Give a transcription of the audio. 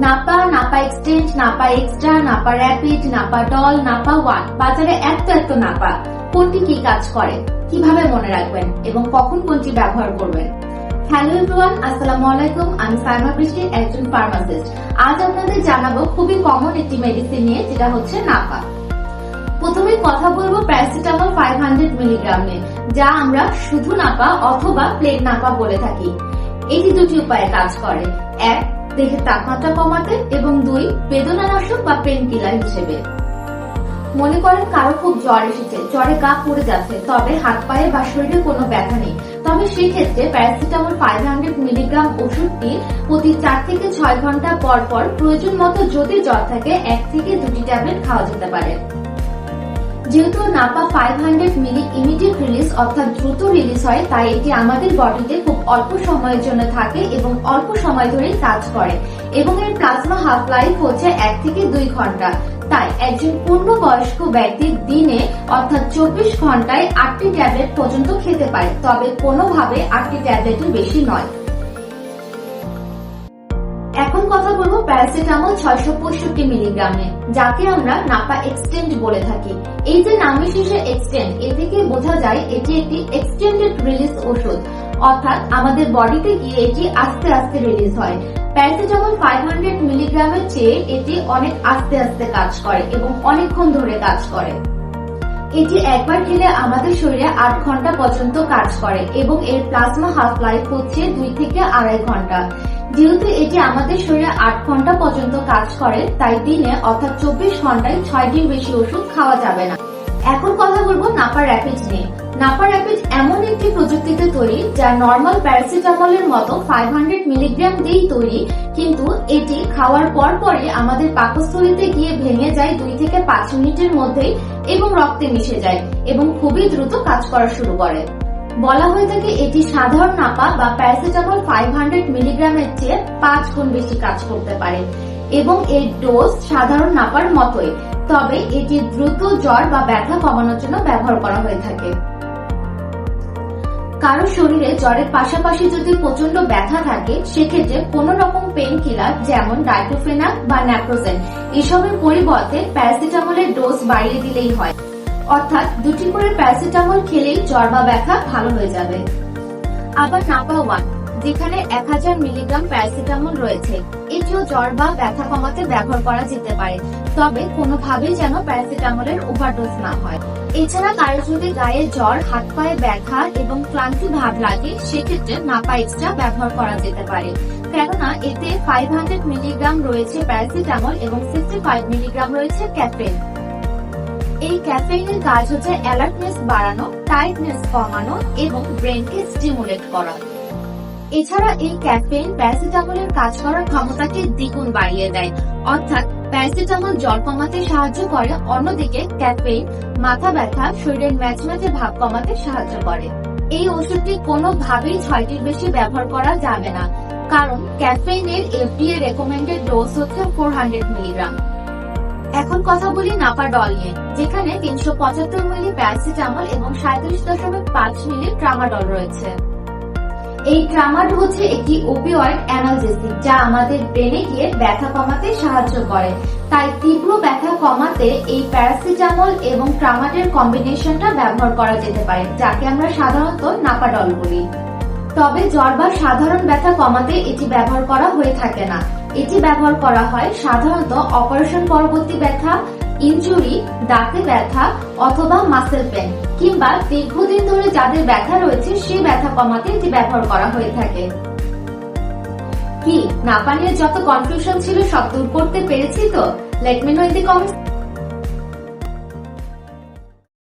Napa Napa extend Napa extra Napa rapid Napa doll Napa one বাজারে এত এত নাপা। কোনটি কি কাজ করে? কীভাবে মনে রাখবেন? এবং কখন কোনটি ব্যবহার করবেন? হ্যালো এভরিওয়ান আসসালামু আলাইকুম। আমি সাইমা বৃষ্টি, একজন ফার্মাসিস্ট আজ আপনাদের জানাব খুবই কমন একটি মেডিসিন নিয়ে, যেটা হচ্ছে নাপা। প্রথমে কথা বলব প্যারাসিটামল ফাইভ হান্ড্রেড মিলিগ্রাম নিয়ে, যা আমরা শুধু নাপা অথবা প্লেট নাপা বলে থাকি। এটি দুটি উপায়ে কাজ করে। এক দেহের তাপমাত্রা কমাতে এবং দুই, বেদনানাশক বা পেন কিলার হিসেবে। মনে করেন কারও খুব জ্বর এসেছে, জ্বরে গা পড়ে যাচ্ছে, তবে হাত পায়ে বা শরীরে কোনো ব্যথা নেই। তবে সেক্ষেত্রে প্যারাসিটামল ফাইভ হান্ড্রেড মিলিগ্রাম ওষুধটি প্রতি চার থেকে ছয় ঘণ্টা পর পর প্রয়োজন মতো যদি জ্বর থাকে, এক থেকে দুটি ট্যাবলেট খাওয়া যেতে পারে। যেহেতু Napa five hundred milli immediate release অর্থাৎ দ্রুত রিলিজ হয়, তাই এটি আমাদের বডিতে খুব অল্প সময়ের জন্য থাকে এবং অল্প সময় ধরে কাজ করে। এবং এর প্লাজমা হাফ লাইফ হচ্ছে এক থেকে দুই ঘণ্টা। তাই একজন পূর্ণবয়স্ক ব্যক্তি দিনে অর্থাৎ চব্বিশ ঘন্টায় আটটি ট্যাবলেট পর্যন্ত খেতে পারে, তবে কোনোভাবে আটটি ট্যাবলেটের বেশি নয়। কথা বলব প্যারাসিটামল ছয়শো পঁয়ষট্টি মিলিগ্রামে, যাকে আমরা নাপা এক্সটেন্ড বলে থাকি। এই যে নামের শেষে এক্সটেন্ড এ থেকে বোঝা যায় এটি একটি এক্সটেন্ডেড রিলিজ ওষুধ অর্থাৎ আমাদের বডিতে গিয়ে এটি আস্তে আস্তে রিলিজ হয়। প্যারাসিটামল ফাইভ হান্ড্রেড মিলিগ্রামের চেয়ে এটি অনেক আস্তে আস্তে কাজ করে এবং অনেকক্ষণ ধরে কাজ করে। এটি একবার খেলে আমাদের শরীরে আট ঘণ্টা পর্যন্ত কাজ করে এবং এর প্লাজমা হাফ লাইফ হচ্ছে দুই থেকে আড়াই ঘণ্টা। যেহেতু এটি আমাদের শরীরে আট ঘণ্টা পর্যন্ত কাজ করে, তাই দিনে অর্থাৎ চব্বিশ ঘন্টায় ছয়টির বেশি ওষুধ খাওয়া যাবে না। এখন কথা বলব নাপা র্যাপিড নিয়ে। নাপা র্যাপিড এমন একটি প্রযুক্তিতে তৈরি যা নর্মাল প্যারাসিটামলের মতো ফাইভ হান্ড্রেড মিলিগ্রাম দিয়েই তৈরি, কিন্তু এটি খাওয়ার পর পরে আমাদের পাকস্থলীতে গিয়ে ভেঙে যায় দুই থেকে পাঁচ মিনিটের মধ্যেই এবং রক্তে মিশে যায় এবং খুবই দ্রুত কাজ করা শুরু করে। বলা হয়ে থাকে এটি সাধারণ নাপা বা প্যারাসিটামল ফাইভ হান্ড্রেড মিলিগ্রামের চেয়ে পাঁচ গুণ বেশি কাজ করতে পারে এবং এর ডোজ সাধারণ নাপার মতোই। তবে এটি দ্রুত জ্বর বা ব্যথা কমানোর জন্য ব্যবহার করা হয়ে থাকে। কারও শরীরে জ্বরের পাশাপাশি যদি প্রচণ্ড ব্যথা থাকে, সেক্ষেত্রে কোন রকম পেন কিলার যেমন ডাইক্লোফেনাক বা ন্যাপ্রোজেন এসবের পরিবর্তে প্যারাসিটামলের ডোজ বাড়িয়ে দিলেই হয়। অর্থাৎ দুটি করে প্যারাসিটামল খেলেই জ্বর বা ব্যথা ভালো হয়ে যাবে। আবার নাপা ওয়ান যেখানে এক হাজার মিলিগ্রাম প্যারাসিটামল রয়েছে, এটিও জ্বর বা ব্যথা কমাতে ব্যবহার করা যেতে পারে, তবে কোনোভাবেই যেন প্যারাসিটামলের ওভারডোজ না হয়। এছাড়া কারও যদি গায়ে জ্বর, হাত পায়ে ব্যথা এবং ক্লান্তি ভাব লাগে, সেক্ষেত্রে নাপা এক্সট্রা ব্যবহার করা যেতে পারে। কেননা এতে ফাইভ হান্ড্রেড মিলিগ্রাম রয়েছে প্যারাসিটামল এবং সিক্সটি ফাইভ মিলিগ্রাম রয়েছে ক্যাফেন এই ক্যাফেইনের কাজ হচ্ছে অ্যালার্টনেস বাড়ানো টাইটনেস কমানো এবং ব্রেনকে স্টিমুলেট করা। এছাড়া এই ক্যাফেইন প্যারাসিটামলের কাজ করার ক্ষমতাকে দ্বিগুণ বাড়িয়ে দেয়। অর্থাৎ প্যারাসিটামল জ্বর কমাতে সাহায্য করে, অন্যদিকে ক্যাফেইন মাথা ব্যথা, শরীরের ম্যাচম্যাচে ভাব কমাতে সাহায্য করে। এই ওষুধটি কোনোভাবেই ছয়টির বেশি ব্যবহার করা যাবে না, কারণ ক্যাফেইনের এফডিএ রেকমেন্ডেড ডোজ হচ্ছে ফোর হান্ড্রেড মিলিগ্রাম এখন কথা বলি নাপাডল নিয়ে, যেখানে তিনশো পঁচাত্তর মিলি প্যারাসিটামল এবং সাঁত্রিশ দশমিক পাঁচ মিলি ট্রামাডল রয়েছে। এই ট্রামাড হচ্ছে একটি ওপিওয়েড অ্যানালজেসিক যা আমাদের ব্রেনে গিয়ে ব্যথা কমাতে সাহায্য করে। তাই তীব্র ব্যথা কমাতে এই প্যারাসিটামল এবং ট্রামাডের কম্বিনেশনটা ব্যবহার করা যেতে পারে, যাকে আমরা সাধারণত নাপাডল বলি। তবে জ্বর বা সাধারণ ব্যথা কমাতে এটি ব্যবহার করা হয়ে থাকে না। এটি ব্যবহার করা হয় সাধারণত অপারেশন পরবর্তী ব্যথা, ইনজুরি, দাঁতে ব্যথা অথবা মাসেল পেন কিংবা দীর্ঘদিন ধরে যাদের ব্যথা রয়েছে সেই ব্যথা কমাতে এটি ব্যবহার করা হয়ে থাকে। কি? না পানির যত কনফিউশন ছিল সব দূর করতে পেরেছি তো? Let me know in the comments